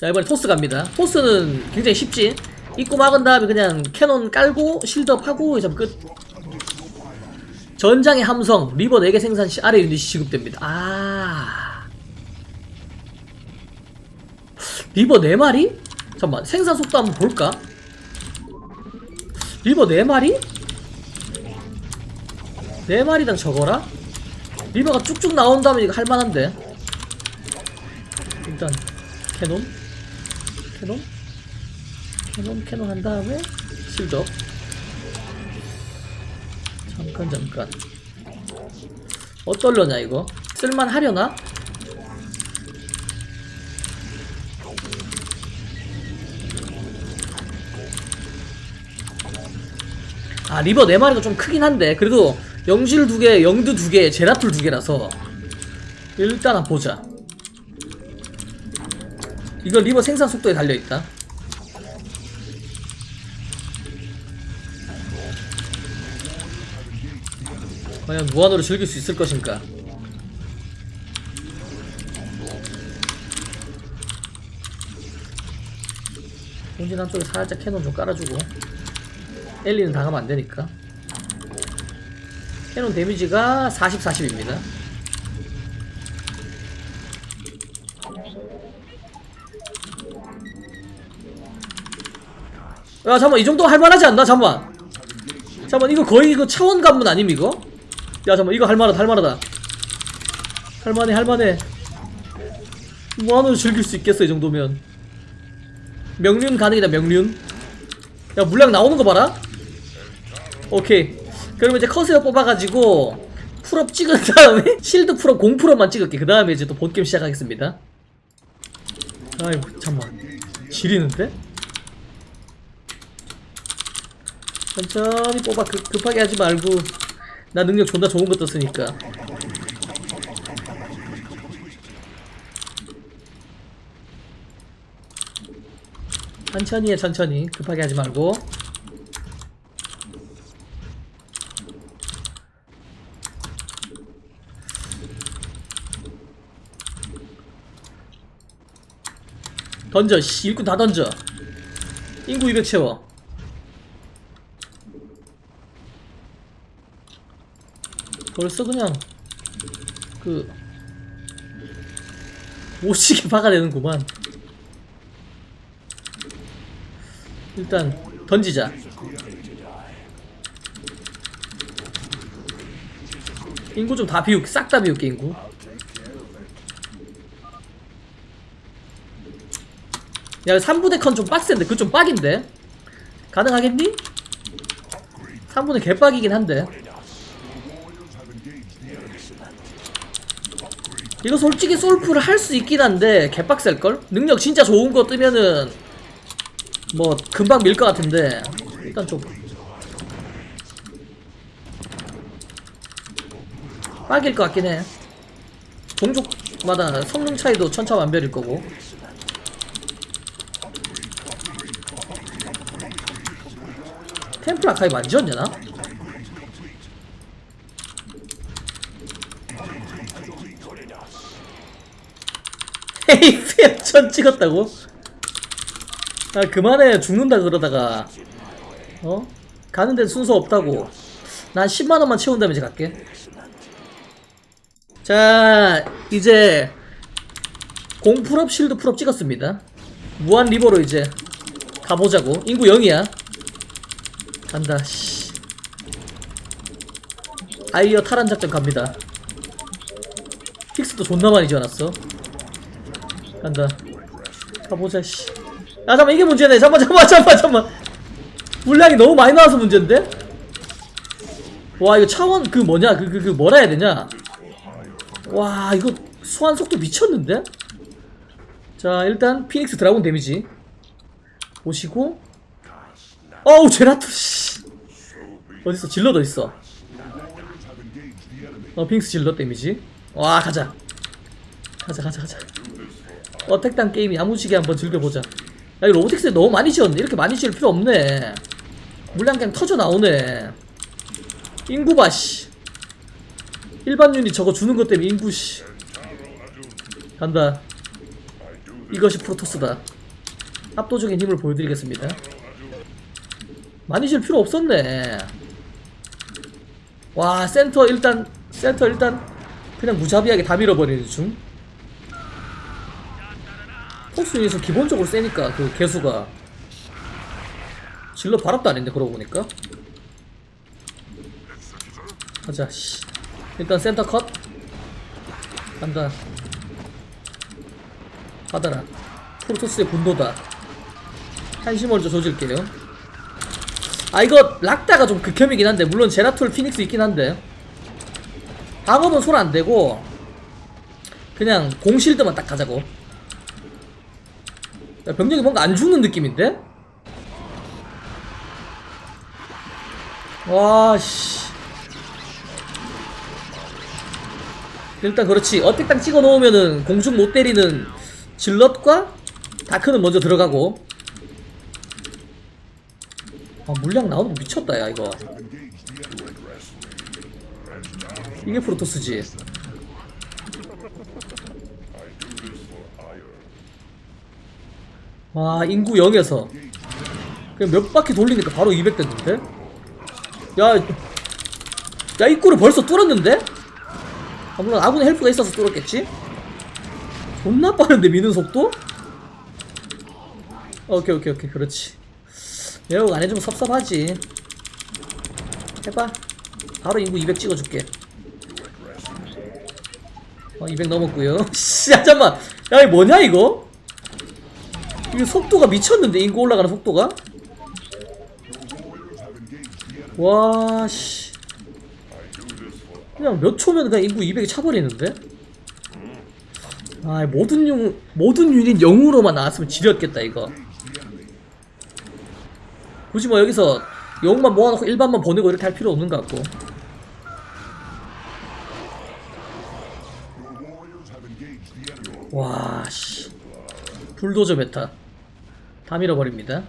자 이번에 토스 갑니다 토스는 굉장히 쉽지 입구 막은 다음에 그냥 캐논 깔고 실드업 하고 이제 끝 전장의 함성 리버 4개 생산 시 아래 유닛이 지급됩니다 아 리버 4마리? 잠깐만 생산 속도 한번 볼까? 리버 4마리? 4마리당 저거라? 리버가 쭉쭉 나온다면 이거 할만한데 일단 캐논 캐논? 캐논 캐논 한 다음에 실드 잠깐 잠깐. 어떨려냐 이거? 쓸만하려나? 아 리버 4마리가 좀 크긴 한데 그래도 영실 2개 영드 2개 제라툴 2개라서 일단 보자 이거 리버 생산 속도에 달려 있다. 과연 무한으로 즐길 수 있을 것인가? 본진 한쪽에 살짝 캐논 좀 깔아주고. 엘리는 당하면 안되니까. 캐논 데미지가 40, 40입니다 야 잠깐만 이 정도 할만하지 않나? 잠깐만? 잠깐만 이거 거의 이거 차원 관문 아님 이거? 야 잠깐만 이거 할만하다 할만하다. 할만해 할만해. 무한으로 즐길 수 있겠어 이 정도면. 명륜 가능이다 명륜. 야 물량 나오는 거 봐라. 오케이. 그러면 이제 커세어 뽑아가지고 풀업 찍은 다음에 실드 풀업 공 풀업만 찍을게. 그 다음에 이제 또 본게임 시작하겠습니다. 아이고 잠만. 지리는데? 천천히 뽑아. 급, 급하게 하지 말고 나 능력 존나 좋은 거 떴으니까. 천천히 해 천천히. 급하게 하지 말고. 던져 씨. 일꾼 다 던져. 인구 200 채워 벌써 그냥 그 오지게 박아내는구만. 일단 던지자. 인구 좀 다 비울게 싹 다 비울게 인구. 야 3분의 컨 좀 빡센데. 그거 좀 빡인데. 가능하겠니? 3분의 개빡이긴 한데 이거 솔직히 솔프를 할 수 있긴 한데 개빡셀걸? 능력 진짜 좋은 거 뜨면은 뭐 금방 밀 것 같은데 일단 좀 빡일 것 같긴 해 종족마다 성능 차이도 천차만별일 거고 템플 아카이브 안 지웠냐 나? 헤이프에 천 찍었다고? 아 그만해. 죽는다 그러다가. 어? 가는데 순서 없다고. 난 10만원만 채운 다음에 이제 갈게. 자 이제 공 풀업 실드 풀업 찍었습니다. 무한 리버로 이제 가보자고. 인구 0이야. 간다 씨. 아이어 탈환 작전 갑니다. 픽스도 존나 많이 지어놨어 간다. 가보자 씨. 아 잠깐 이게 문제네. 잠만 잠만 잠만 잠만. 물량이 너무 많이 나와서 문제인데? 와 이거 차원 그 뭐냐? 그 그 그 뭐라 해야 되냐? 와 이거 소환 속도 미쳤는데? 자 일단 피닉스 드라곤 데미지. 보시고. 어우 제라투 씨. 어딨어? 질러 더 있어? 어 피닉스 질러 데미지. 와 가자. 가자 가자 가자 어택당 게임이 야무지게 한번 즐겨보자. 야 이거 로보틱스 너무 많이 지었네. 이렇게 많이 지을 필요 없네. 물량 그냥 터져 나오네. 인구 봐씨. 일반 유닛 저거 주는 것 때문에 인구 씨. 간다. 이것이 프로토스다. 압도적인 힘을 보여드리겠습니다. 많이 질 필요 없었네. 와 센터 일단 센터 일단 그냥 무자비하게 다 밀어버리는 중. 폭스에서 기본적으로 세니까 그 개수가. 질러 바랍도 아닌데 그러고 보니까. 가자 씨. 일단 센터 컷. 간다. 받아라. 프로토스의 분노다. 먼저 조질게요. 아 이거 락다가 좀 극혐이긴 한데 물론 제라톨 피닉스 있긴 한데. 방업은 손 안대고 그냥 공실드만 딱 가자고 야, 병력이 뭔가 안 죽는 느낌인데? 와 씨. 일단 그렇지. 어택 딱 찍어 놓으면은 공중 못 때리는 질럿과 다크는 먼저 들어가고. 아 물량 나오는 거 미쳤다 야 이거. 이게 프로토스지 와 인구 0에서. 그냥 몇 바퀴 돌리니까 바로 200 됐는데? 야, 야 입구를 벌써 뚫었는데? 아, 물론 아군의 헬프가 있어서 뚫었겠지? 존나 빠른데 미는 속도? 오케이 오케이 오케이. 그렇지. 매우 안 해주면 섭섭하지. 해봐. 바로 인구 200 찍어줄게. 어, 200 넘었고요. 씨, 야, 잠깐만. 야, 이거 뭐냐 이거? 이거 속도가 미쳤는데 인구 올라가는 속도가? 와, 씨. 그냥 몇 초면 그냥 인구 200이 차버리는데? 아, 모든 용, 모든 유닛 0으로만 나왔으면 지렸겠다, 이거. 굳이 뭐 여기서 0만 모아놓고 일반만 보내고 이렇게 할 필요 없는 것 같고. 와, 씨. 불도저 메타. 다 밀어버립니다.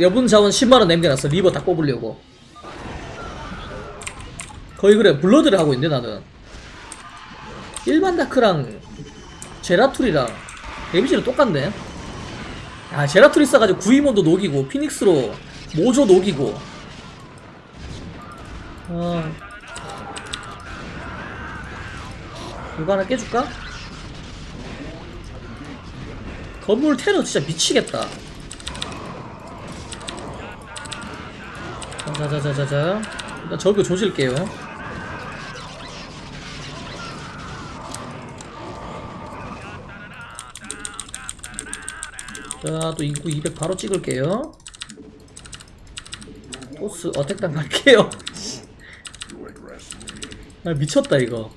여분 자원 10만원 남겨놨어. 리버 다 꼽으려고. 거의 그래. 블러드를 하고 있는데 나는. 일반 다크랑 제라툴이랑 데미지는 똑같네. 아 제라툴이 써가지고 구이몬도 녹이고 피닉스로 모조 녹이고. 어. 이거 하나 깨줄까? 건물 테러 진짜 미치겠다. 자자자자자. 일단 저거 조질게요. 자또 인구 200 바로 찍을게요. 토스 어택당 갈게요. 아 미쳤다 이거.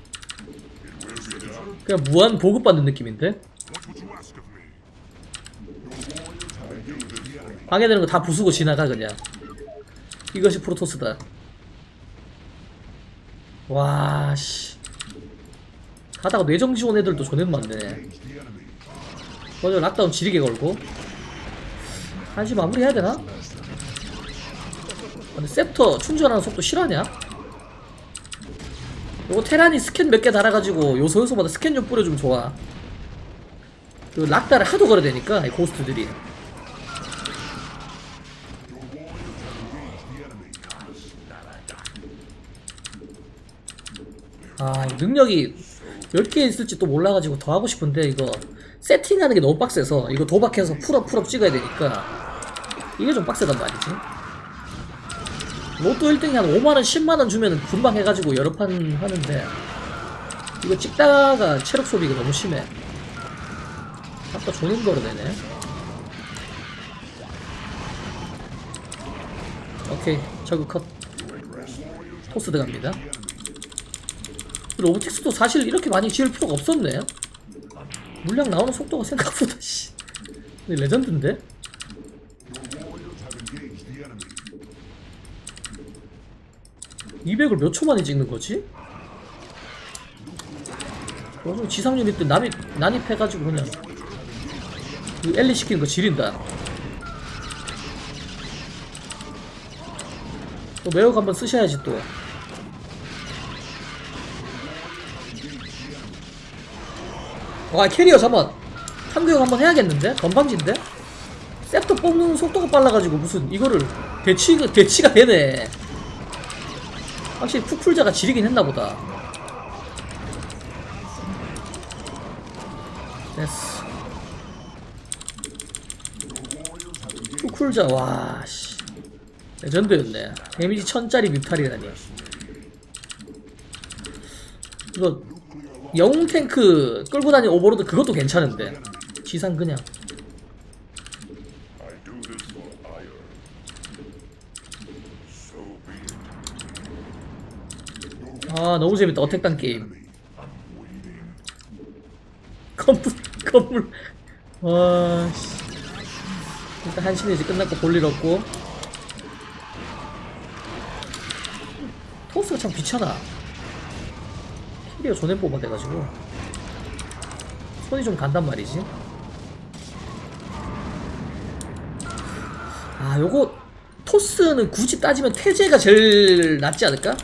그냥 무한 보급받는 느낌인데 방해되는 거 다 부수고 지나가 그냥 이것이 프로토스다. 와, 씨. 가다가 뇌정 지원 애들도 존나 많네. 먼저 락다운 지리게 걸고. 한시 마무리 해야 되나? 근데 셉터 충전하는 속도 실화냐? 요거 테란이 스캔 몇 개 달아가지고 요소 요소마다 스캔 좀 뿌려주면 좋아. 그 락다를 하도 걸어야 되니까, 이 고스트들이. 아, 이 능력이 10개 있을지 또 몰라가지고 더 하고 싶은데, 이거 세팅하는 게 너무 빡세서, 이거 도박해서 풀업 풀업 찍어야 되니까, 이게 좀 빡세단 말이지. 로또 1등이 한 5만원, 10만원 주면 금방 해가지고 여러 판 하는데, 이거 찍다가 체력 소비가 너무 심해. 아까 조는 거로 되네. 오케이, 저그 컷. 토스 들어갑니다. 로보틱스도 사실 이렇게 많이 지을 필요가 없었네. 물량 나오는 속도가 생각보다 씨. 레전드인데? (200을) 몇 초 만에 찍는 거지? 요즘 지상 유닛들 난입, 난입해가지고 그냥 그 엘리 시키는 거 지린다 또 매혹 한번 쓰셔야지 또 와 캐리어 잠만 탐교육 한번 해야겠는데? 건방진데? 셉터 뽑는 속도가 빨라가지고 무슨 이거를 대치가 대치가 되네. 확실히 푸풀자가 지리긴 했나 보다. 됐어. 푸풀자 와 씨. 레전드였네. 데미지 천짜리 뮤탈이라니. 이거 영웅 탱크 끌고 다니는 오버로드 그것도 괜찮은데. 지상 그냥. 아 너무 재밌다. 어택당 게임. 건물 건물. 와 씨. 일단 한신이 이제 끝났고 볼일 없고. 토스가 참 귀찮아 키리어 존에 뽑아돼가지고. 손이 좀 간단 말이지. 아 요거 토스는 굳이 따지면 태제가 제일 낫지 않을까?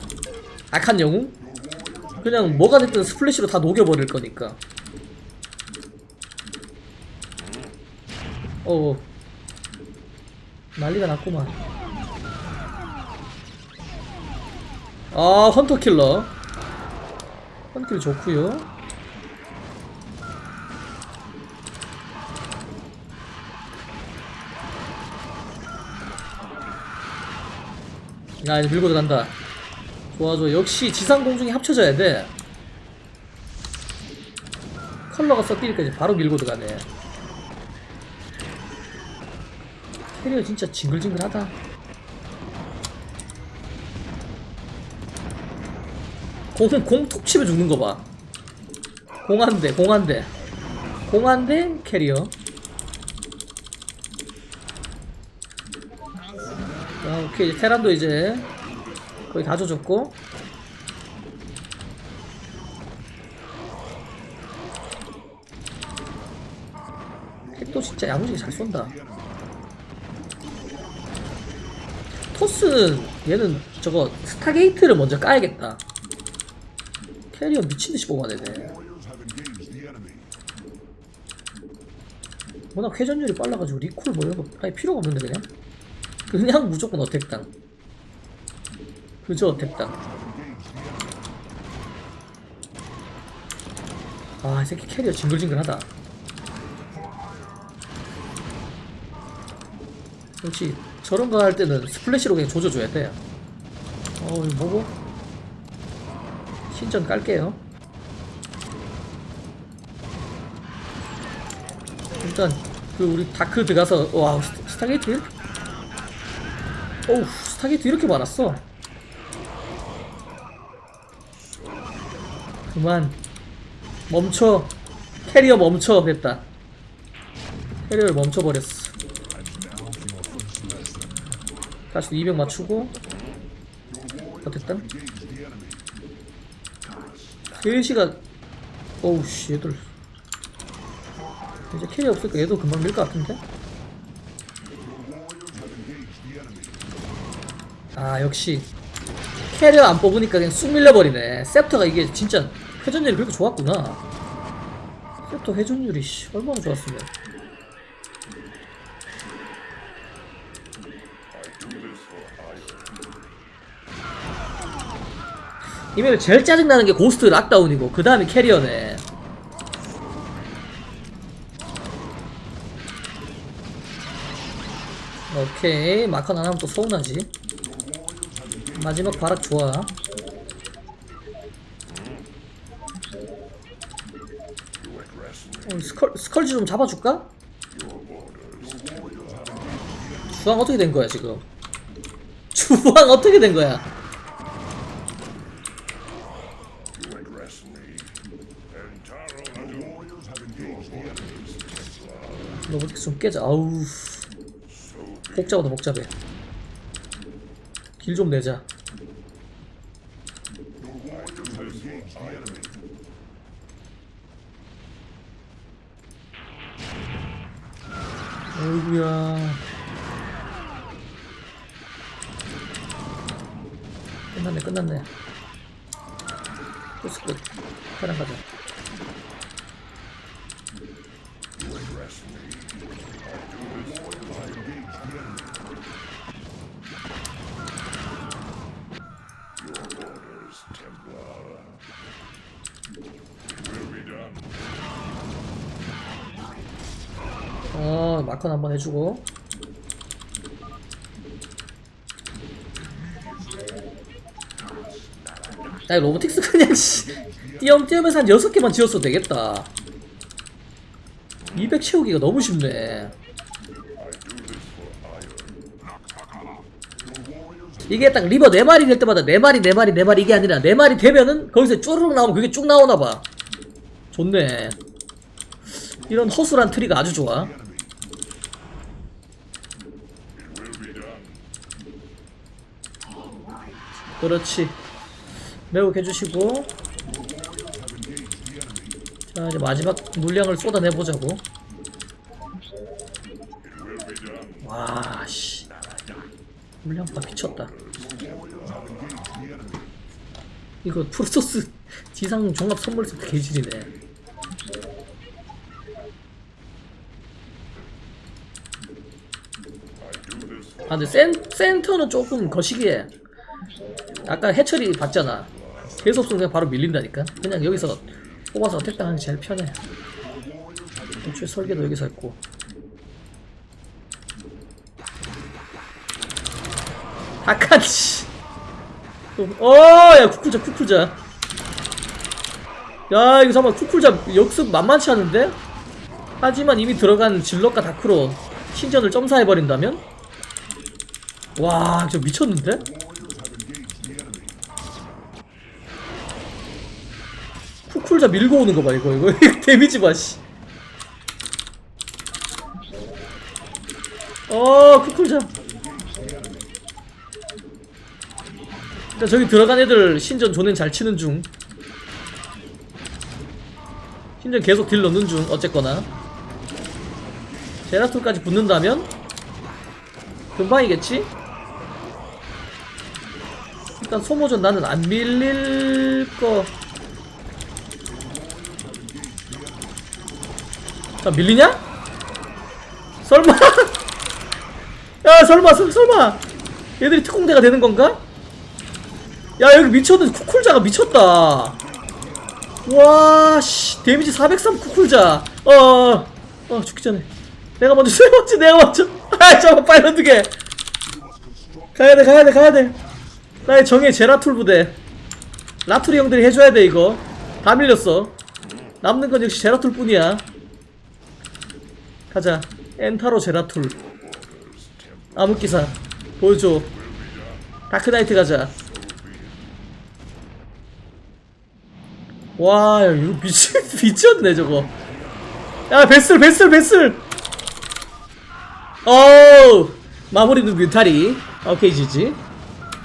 악한 영웅? 그냥 뭐가 됐든 스플래시로 다 녹여버릴 거니까. 어. 난리가 났구만. 아 헌터킬러 헌킬 좋구요. 야 이제 밀고 들어간다. 좋아 좋아. 역시 지상 공중이 합쳐져야 돼. 컬러가 섞이니까 이제 바로 밀고 들어가네. 캐리어 진짜 징글징글하다 공, 공톡 치면 죽는 거 봐. 공한대, 공한대. 공한대 캐리어. 자, 오케이. 테란도 이제 거의 다 조졌고. 핵도 진짜 야무지게 잘 쏜다. 토스는 얘는 저거 스타게이트를 먼저 까야겠다. 캐리어 미친듯이 뽑아내네. 워낙 회전율이 빨라가지고 리콜 뭐 이런 거 아예 필요가 없는데 그냥? 그냥 무조건 어택당. 그저 어택당. 아이 새끼 캐리어 징글징글하다. 그렇지 저런 거 할 때는 스플래시로 그냥 조져줘야 돼. 어, 이거 뭐고? 신전 깔게요. 일단 그 우리 다크 들어가서 와 스- 스타게이트 어우 스타게이트 이렇게 많았어. 그만 멈춰 캐리어 멈춰 됐다. 캐리어를 멈춰 버렸어. 다시 200 맞추고 어쨌든 3시가 어우 씨 얘들. 이제 캐리 없으니까 얘도 금방 밀 것 같은데? 아 역시. 캐리어 안 뽑으니까 그냥 쑥 밀려버리네. 셉터가 이게 진짜 회전율이 그렇게 좋았구나. 셉터 회전율이 씨, 얼마나 좋았으면 이 맵에 제일 짜증나는 게 고스트 락다운이고 그 다음이 캐리어네. 오케이 마컨 안 하면 또 서운하지. 마지막 바락 좋아. 어, 스컬, 스컬지 좀 잡아줄까? 주황 어떻게 된 거야 지금? 주황 어떻게 된 거야 로보틱스 좀 깨자. 아우. 복잡하다, 복잡해. 길 좀 내자. 어이구야. 끝났네, 끝났네. 토스 끝. 사랑 가자. 어 마컨 한번 해주고. 야 로보틱스 그냥 씨 띄엄띄엄해서 한 6개만 지었어도 되겠다. 200 채우기가 너무 쉽네. 이게 딱 리버 4마리 될 때마다 4마리 4마리 4마리 이게 아니라 4마리 되면은 거기서 쪼르륵 나오면 그게 쭉 나오나봐. 좋네. 이런 허술한 트리가 아주 좋아 그렇지. 매우 해주시고. 자 이제 마지막 물량을 쏟아내보자고. 와씨. 물량 다 미쳤다. 이거 프로토스 지상 종합 선물 세트 개질이네. 아 근데 센, 센터는 조금 거시기해 아까 해철이 봤잖아 계속 쏘면 그냥 바로 밀린다니까 그냥 여기서 뽑아서 어택 당하는 게 제일 편해 애초에 설계도 여기서 했고 씨 어야 쿠쿠자 쿠쿠자 야 이거 잠깐 쿠쿠자 역습 만만치 않은데? 하지만 이미 들어간 질럿과 다크로 신전을 점사해버린다면? 와, 저 미쳤는데? 쿠쿨자 밀고 오는 거 봐, 이거, 이거. 데미지 봐, 씨. 어, 쿠쿨자. 일단 저기 들어간 애들 신전 존엔 잘 치는 중. 신전 계속 딜 넣는 중, 어쨌거나. 제라툴까지 붙는다면? 금방이겠지? 일단 소모전 나는 안 밀릴 거. 자, 밀리냐? 설마? 야, 설마, 설- 설마. 얘들이 특공대가 되는 건가? 야, 여기 미쳤는 쿠쿨자가 미쳤다. 와, 씨. 데미지 403 쿠쿨자. 어, 어, 어, 죽기 전에. 내가 먼저, 내가 먼저, 내가 먼저. 아, 잠깐, 빨리 어떻게. 가야돼, 가야돼, 가야돼. 나의 정의 제라툴 부대. 라툴이 형들이 해줘야 돼, 이거. 다 밀렸어. 남는 건 역시 제라툴 뿐이야. 가자. 엔타로 제라툴. 암흑기사. 보여줘. 다크나이트 가자. 와, 야, 이거 미치, 미쳤네, 저거. 야, 베슬, 베슬, 베슬! 어우! 마무리는 뮤타리. 오케이, 지지.